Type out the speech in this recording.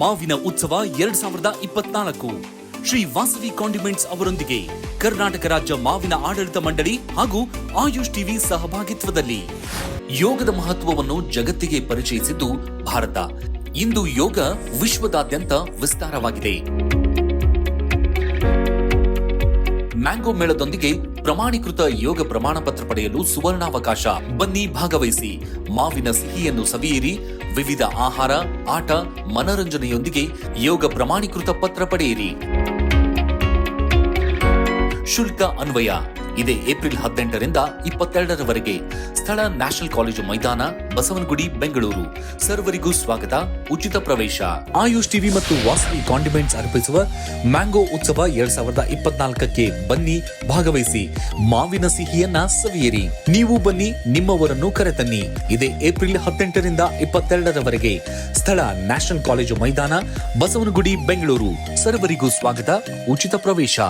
ಮಾವಿನ ಉತ್ಸವ ಎರಡ್ ಸಾವಿರದ ಇಪ್ಪತ್ನಾಲ್ಕು. ಶ್ರೀ ವಾಸವಿ ಕಾಂಡಿಮೆಂಟ್ಸ್ ಅವರೊಂದಿಗೆ ಕರ್ನಾಟಕ ರಾಜ್ಯ ಮಾವಿನ ಆಡಳಿತ ಮಂಡಳಿ ಹಾಗೂ ಆಯುಷ್ ಟಿವಿ ಸಹಭಾಗಿತ್ವದಲ್ಲಿ. ಯೋಗದ ಮಹತ್ವವನ್ನು ಜಗತ್ತಿಗೆ ಪರಿಚಯಿಸಿದ್ದು ಭಾರತ. ಇಂದು ಯೋಗ ವಿಶ್ವದಾದ್ಯಂತ ವಿಸ್ತಾರವಾಗಿದೆ. ಮ್ಯಾಂಗೋ ಮೇಳದೊಂದಿಗೆ ಪ್ರಮಾಣೀಕೃತ ಯೋಗ ಪ್ರಮಾಣ ಪತ್ರ ಪಡೆಯಲು ಸುವರ್ಣಾವಕಾಶ. ಬನ್ನಿ ಭಾಗವಹಿಸಿ. ಮಾವಿನ ಸಿಹಿಯನ್ನು ಸವಿಯಿರಿ. ವಿವಿಧ ಆಹಾರ ಆಟ ಮನರಂಜನೆಯೊಂದಿಗೆ ಯೋಗ ಪ್ರಮಾಣೀಕೃತ ಪತ್ರ ಪಡೆಯಿರಿ. ಶುಲ್ಕ ಅನ್ವಯ. ಇದೇ ಏಪ್ರಿಲ್ ಹದಿನೆಂಟರಿಂದ ಇಪ್ಪತ್ತೆರಡರವರೆಗೆ ಸ್ಥಳ ನ್ಯಾಷನಲ್ ಕಾಲೇಜು ಮೈದಾನ, ಬಸವನಗುಡಿ, ಬೆಂಗಳೂರು. ಸರ್ವರಿಗೂ ಸ್ವಾಗತ. ಉಚಿತ ಪ್ರವೇಶ. ಆಯುಷ್ ಟಿವಿ ಮತ್ತು ವಾಸವಿ ಕಾಂಡಿಮೆಂಟ್ಸ್ ಅರ್ಪಿಸುವ ಮ್ಯಾಂಗೋ ಉತ್ಸವ ಎರಡ್ ಸಾವಿರದ ಇಪ್ಪತ್ನಾಲ್ಕಕ್ಕೆ ಬನ್ನಿ, ಭಾಗವಹಿಸಿ. ಮಾವಿನ ಸಿಹಿಯನ್ನ ಸವಿಯಿರಿ. ನೀವು ಬನ್ನಿ, ನಿಮ್ಮವರನ್ನು ಕರೆತನ್ನಿ. ಇದೇ ಏಪ್ರಿಲ್ ಹದಿನೆಂಟರಿಂದ ಇಪ್ಪತ್ತೆರಡರವರೆಗೆ ಸ್ಥಳ ನ್ಯಾಷನಲ್ ಕಾಲೇಜು ಮೈದಾನ, ಬಸವನಗುಡಿ, ಬೆಂಗಳೂರು. ಸರ್ವರಿಗೂ ಸ್ವಾಗತ. ಉಚಿತ ಪ್ರವೇಶ.